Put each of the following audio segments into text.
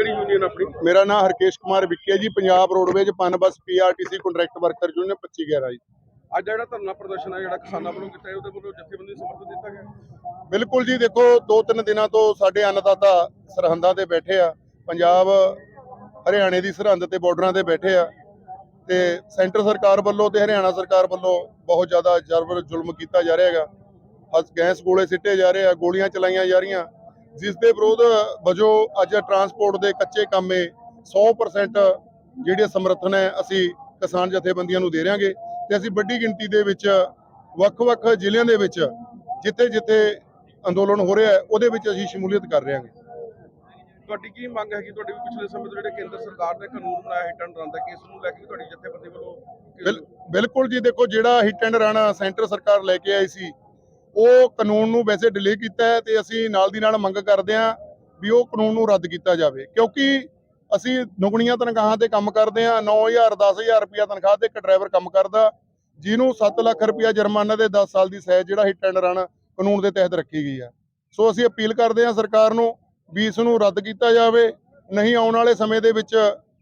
ਕਿਹੜੀ ਯੂਨੀਅਨ ਆਪਣੀ? ਮੇਰਾ ਨਾਮ ਹਰਕੇਸ਼ ਕੁਮਾਰ ਵਿੱਕੀ ਹੈ ji Punjab roadways PUNBUS PRTC contract worker union 2511 ਜੀ। ਅੱਜ ਜਿਹੜਾ ਧਰਨਾ ਪ੍ਰਦਰਸ਼ਨ ਹੈ ਜਿਹੜਾ ਕਿਸਾਨਾਂ ਵੱਲੋਂ ਕੀਤਾ ਹੈ ਉਹਦੇ ਵੱਲੋਂ ਜਥੇਬੰਦੀ ਸਮਰਥਨ ਦਿੱਤਾ ਗਿਆ? ਬਿਲਕੁਲ ਜੀ ਦੇਖੋ ਦੋ ਤਿੰਨ ਦਿਨਾਂ ਤੋਂ ਸਾਡੇ ਅੰਨਦਾਤਾ ਸਰਹੰਦਾਂ ਤੇ ਬੈਠੇ ਆ ਪੰਜਾਬ ਹਰਿਆਣੇ ਦੀ ਸਰਹੰਦ ਤੇ ਬਾਰਡਰਾਂ ਤੇ ਬੈਠੇ ਆ ਤੇ ਸੈਂਟਰ ਸਰਕਾਰ ਵੱਲੋਂ ਤੇ ਹਰਿਆਣਾ ਸਰਕਾਰ ਵੱਲੋਂ ਬਹੁਤ ਜ਼ਿਆਦਾ ਜਬਰ ਜ਼ੁਲਮ ਕੀਤਾ ਜਾ ਰਿਹਾ ਹੈਗਾ। ਹਸ ਗੈਸ ਗੋਲੇ ਸਿੱਟੇ ਜਾ ਰਹੇ ਆ ਗੋਲੀਆਂ ਚਲਾਈਆਂ ਜਾ ਰਹੀਆਂ। ਜਿਸ ਦੇ ਵਿਰੋਧ ਵਜੋਂ ਅੱਜ ਟਰਾਂਸਪੋਰਟ ਦੇ ਕੱਚੇ ਕੰਮੇ 100% ਜਿਹੜੇ ਸਮਰਥਨ ਹੈ ਅਸੀਂ ਕਿਸਾਨ ਜਥੇਬੰਦੀਆਂ ਨੂੰ ਦੇ ਰਾਂਗੇ ਤੇ ਅਸੀਂ ਵੱਡੀ ਗਿਣਤੀ ਦੇ ਵਿੱਚ ਵੱਖ-ਵੱਖ ਜ਼ਿਲ੍ਹਿਆਂ ਦੇ ਵਿੱਚ ਜਿੱਥੇ-ਜਿੱਥੇ ਅੰਦੋਲਨ ਹੋ ਰਿਹਾ ਹੈ ਉਹਦੇ ਵਿੱਚ ਅਸੀਂ ਸ਼ਮੂਲੀਅਤ ਕਰ ਰਹੇ ਹਾਂ ਤੁਹਾਡੀ ਕੀ ਮੰਗ ਹੈ ਕਿ ਤੁਹਾਡੇ ਵੀ ਪਿਛਲੇ ਸਮੇਂ ਤੋਂ ਜਿਹੜੇ ਕੇਂਦਰ ਸਰਕਾਰ ਨੇ ਕਾਨੂੰਨ ਬਣਾਇਆ ਹਿੱਟ ਐਂਡ ਰਨ ਦਾ ਕੇਸ ਨੂੰ ਲੈ ਕੇ ਤੁਹਾਡੀ ਜਥੇਬੰਦੀ ਵੱਲੋਂ ਬਿਲ- ਬਿਲਕੁਲ ਜੀ ਦੇਖੋ ਜਿਹੜਾ ਹਿੱਟ ਐਂਡ ਰਨ ਸੈਂਟਰ ਸਰਕਾਰ ਲੈ ਕੇ ਆਈ ਸੀ ਉਹ ਕਾਨੂੰਨ ਨੂੰ ਵੈਸੇ ਡਿਲੇ ਕੀਤਾ ਹੈ ਤੇ ਅਸੀਂ ਨਾਲ ਦੀ ਨਾਲ ਮੰਗ ਕਰਦੇ ਹਾਂ ਵੀ ਉਹ ਕਾਨੂੰਨ ਨੂੰ ਰੱਦ ਕੀਤਾ ਜਾਵੇ। ਕਿਉਂਕਿ ਅਸੀਂ ਦੁਗਣੀਆਂ ਤਨਖਾਹਾਂ ਤੇ ਕੰਮ ਕਰਦੇ ਹਾਂ 9000 10000 ਰੁਪਇਆ ਤਨਖਾਹ ਤੇ ਇੱਕ ਡਰਾਈਵਰ ਕੰਮ ਕਰਦਾ, ਜਿਹਨੂੰ 7 ਲੱਖ ਰੁਪਇਆ ਜੁਰਮਾਨਾ ਦੇ 10 ਸਾਲ ਦੀ ਸਜ਼ਾ ਜਿਹੜਾ ਹਿੱਟ ਐਂਡ ਰਨ ਕਾਨੂੰਨ ਦੇ ਤਹਿਤ ਰੱਖੀ ਗਈ ਆ। ਸੋ ਅਸੀਂ ਅਪੀਲ ਕਰਦੇ ਹਾਂ ਸਰਕਾਰ ਨੂੰ ਵੀ ਇਸ ਨੂੰ ਰੱਦ ਕੀਤਾ ਜਾਵੇ, ਨਹੀਂ ਆਉਣ ਵਾਲੇ ਸਮੇਂ ਦੇ ਵਿੱਚ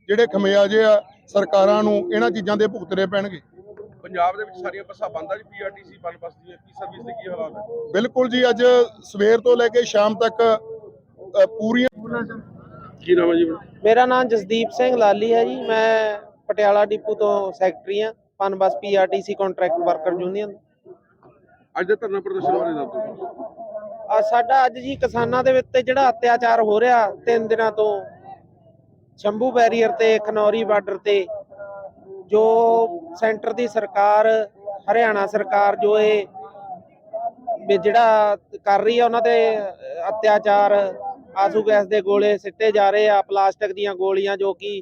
ਜਿਹੜੇ ਖਮਿਆਜੇ ਆ ਸਰਕਾਰਾਂ ਨੂੰ ਇਹਨਾਂ ਚੀਜ਼ਾਂ ਦੇ ਭੁਗਤਣੇ ਪੈਣਗੇ। ਪੰਜਾਬ ਦੇ ਵਿੱਚ ਸਾਰੀਆਂ ਬੱਸਾਂ ਬੰਦ ਆ ਜੀ ਪੀਆਰਟੀਸੀ ਬੱਸ ਬੱਸ ਦੀ ਕੀ ਸਰਵਿਸ ਦੇ ਕੀ ਹਾਲਾਤ ਹੈ ਬਿਲਕੁਲ ਜੀ ਅੱਜ ਸਵੇਰ ਤੋਂ ਲੈ ਕੇ ਸ਼ਾਮ ਤੱਕ ਅ, ਪੂਰੀਆਂ ਕੀ ਨਾਮ ਹੈ ਜੀ ਮੇਰਾ ਨਾਮ ਜਸਦੀਪ ਸਿੰਘ ਲਾਲੀ ਹੈ ਜੀ ਮੈਂ ਪਟਿਆਲਾ ਡਿਪੂ ਤੋਂ ਸੈਕਟਰੀ ਹਾਂ PUNBUS PRTC contract worker union ਅੱਜ ਦੇ ਧਰਨਾ ਪ੍ਰਦਰਸ਼ਨ ਬਾਰੇ ਦੱਸ ਦਿਓ ਆ ਸਾਡਾ ਅੱਜ ਜੀ ਕਿਸਾਨਾਂ ਦੇ ਉੱਤੇ ਜਿਹੜਾ ਅਤਿਆਚਾਰ ਹੋ ਰਿਹਾ ਤਿੰਨ ਦਿਨਾਂ ਤੋਂ ਸ਼ੰਭੂ ਬੈਰੀਅਰ ਤੇ ਖਨੌਰੀ ਬਾਰਡਰ ਤੇ ਜੋ ਸੈਂਟਰ ਦੀ ਸਰਕਾਰ ਹਰਿਆਣਾ ਸਰਕਾਰ ਜੋ ਇਹ ਵੀ ਜਿਹੜਾ ਕਰ ਰਹੀ ਆ ਉਹਨਾਂ ਤੇ ਅ, ਅਤਿਆਚਾਰ ਆਸੂ ਗੈਸ ਦੇ ਗੋਲੇ ਸਿੱਟੇ ਜਾ ਰਹੇ ਆ ਪਲਾਸਟਿਕ ਦੀਆਂ ਗੋਲੀਆਂ ਜੋ ਕਿ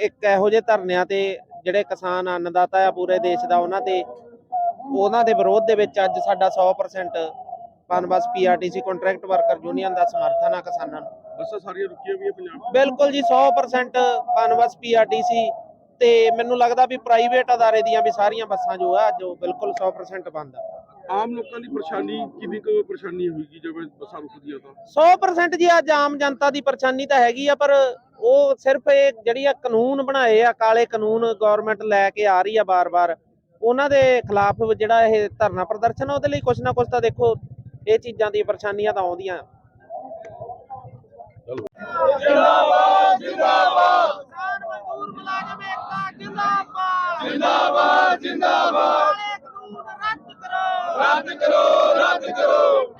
ਇੱਕ ਇਹੋ ਜਿਹੇ ਧਰਨਿਆਂ ਤੇ ਜਿਹੜੇ ਕਿਸਾਨ ਅੰਨਦਾਤਾ ਆ ਪੂਰੇ ਦੇਸ਼ ਦਾ ਉਹਨਾਂ ਤੇ ਉਹਨਾਂ ਦੇ ਵਿਰੋਧ ਦੇ ਵਿੱਚ ਅੱਜ ਸਾਡਾ 100% PUNBUS PRTC contract worker union ਦਾ ਸਮਰਥਨ ਆ ਕਿਸਾਨਾਂ ਨੂੰ। ਬੱਸਾਂ ਸਾਰੀਆਂ ਰੁਕੀਆਂ ਵੀ ਹੈ ਪੰਜਾਬ ਬਿਲਕੁਲ ਜੀ 100% ਪਨਬਸ ਪੀਆਰਟੀਸੀ ਤੇ ਮੈਨੂੰ ਲੱਗਦਾ ਵੀ ਪ੍ਰਾਈਵੇਟ ਅਦਾਰੇ ਦੀਆਂ ਵੀ ਸਾਰੀਆਂ ਬੱਸਾਂ ਜੋ ਆ ਜੋ ਬਿਲਕੁਲ 100% ਬੰਦ ਆ। ਆਮ ਲੋਕਾਂ ਦੀ ਪਰੇਸ਼ਾਨੀ ਕਿੰਨੀ ਕੁ ਪਰੇਸ਼ਾਨੀ ਹੋਏਗੀ ਜਦੋਂ ਬੱਸਾਂ ਰੁਕਦੀਆਂ ਤਾਂ? 100% ਜੀ ਅੱਜ ਆਮ ਜਨਤਾ ਦੀ ਪਰੇਸ਼ਾਨੀ ਤਾਂ ਹੈਗੀ ਆ ਪਰ ਉਹ ਸਿਰਫ ਇਹ ਜਿਹੜੀ ਆ ਕਾਨੂੰਨ ਬਣਾਏ ਆ ਕਾਲੇ ਕਾਨੂੰਨ ਗਵਰਨਮੈਂਟ ਲੈ ਕੇ ਆ ਰਹੀ ਆ ਬਾਰ-ਬਾਰ ਉਹਨਾਂ ਦੇ ਖਿਲਾਫ ਜਿਹੜਾ ਇਹ ਧਰਨਾ ਪ੍ਰਦਰਸ਼ਨ ਆ ਉਹਦੇ ਲਈ ਕੁਝ ਨਾ ਕੁਝ ਤਾਂ ਦੇਖੋ ਇਹ ਚੀਜ਼ਾਂ ਦੀ ਪਰੇਸ਼ਾਨੀਆਂ ਤਾਂ ਆਉਂਦੀਆਂ ਕਿਸਾਨ ਮਜ਼ਦੂਰ ਮੁਲਾਜ਼ਮ ਏਕਤਾ ਜਿੰਦਾਬਾਦ ਜਿੰਦਾਬਾਦ ਜਿੰਦਾਬਾਦ ਕਾਨੂੰਨ ਰੱਦ ਕਰੋ। ਰੱਦ ਕਰੋ ਰੱਦ ਕਰੋ।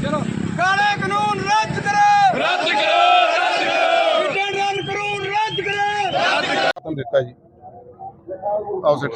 ਦਾ ਕਾਨੂੰਨ ਕਾਲੇ ਕਾਨੂੰਨ ਰੱਦ ਕਰੋ ਰੱਦ ਕਰੋ ਰੱਦ ਕਰੋ ਕਾਨੂੰਨ ਰੱਦ ਕਰੋ ਖਤਮ ਦਿੱਤਾ ਜੀ। ਆਓ ਸੈਟ